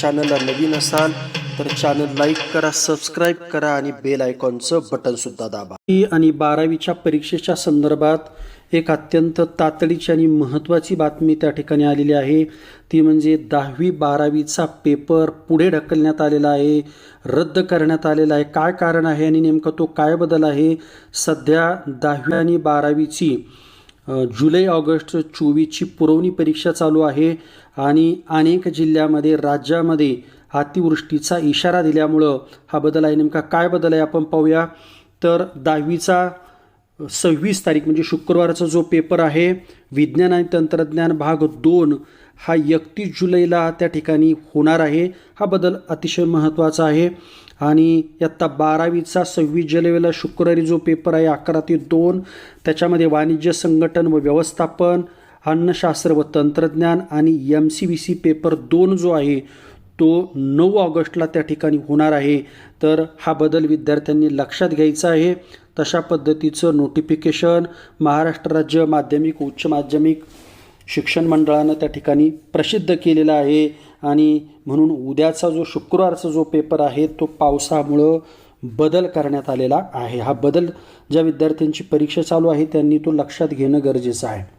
चॅनलला नवीन असाल तर चॅनल लाईक करा सबस्क्राईब करा आणि बेल आयकॉनचं बटनसुद्धा दाबा. आणि बारावीच्या परीक्षेच्या संदर्भात एक अत्यंत तातडीची आणि महत्त्वाची बातमी त्या ठिकाणी आलेली आहे. ती म्हणजे दहावी बारावीचा पेपर पुढे ढकलण्यात आलेला आहे रद्द करण्यात आलेला आहे. काय कारण आहे आणि नेमकं तो काय बदल आहे? सध्या दहावी आणि बारावीची जुलै ऑगस्ट चोवीसची पुरवणी परीक्षा चालू आहे आणि अनेक जिल्ह्यामध्ये राज्यामध्ये अतिवृष्टीचा इशारा दिल्यामुळं हा बदल आहे. नेमका काय बदल आहे आपण पाहूया. तर दहावीचा सव्वीस तारीख म्हणजे शुक्रवारचा जो पेपर आहे विज्ञान आणि तंत्रज्ञान भाग दोन हा एकतीस जुलैला त्या ठिकाणी होणार आहे. हा बदल अतिशय महत्त्वाचा आहे. आणि इयत्ता बारावीचा सव्वीस जुलैला शुक्रवारी जो पेपर आहे अकरा ते दोन त्याच्यामध्ये वाणिज्य संघटन व व्यवस्थापन अन्नशास्त्र व तंत्रज्ञान आणि M C B C paper दोन जो आहे तो नऊ ऑगस्टला त्या ठिकाणी होणार आहे. तर हा बदल विद्यार्थ्यांनी लक्षात घ्यायचा आहे. तशा पद्धतीचं नोटिफिकेशन महाराष्ट्र राज्य माध्यमिक उच्च माध्यमिक शिक्षण मंडळानं त्या ठिकाणी प्रसिद्ध केलेलं आहे. आणि म्हणून उद्याचा जो शुक्रवारचा जो पेपर आहे तो पावसामुळं बदल करण्यात आलेला आहे. हा बदल ज्या विद्यार्थ्यांची परीक्षा चालू आहे त्यांनी तो लक्षात घेणं गरजेचं आहे.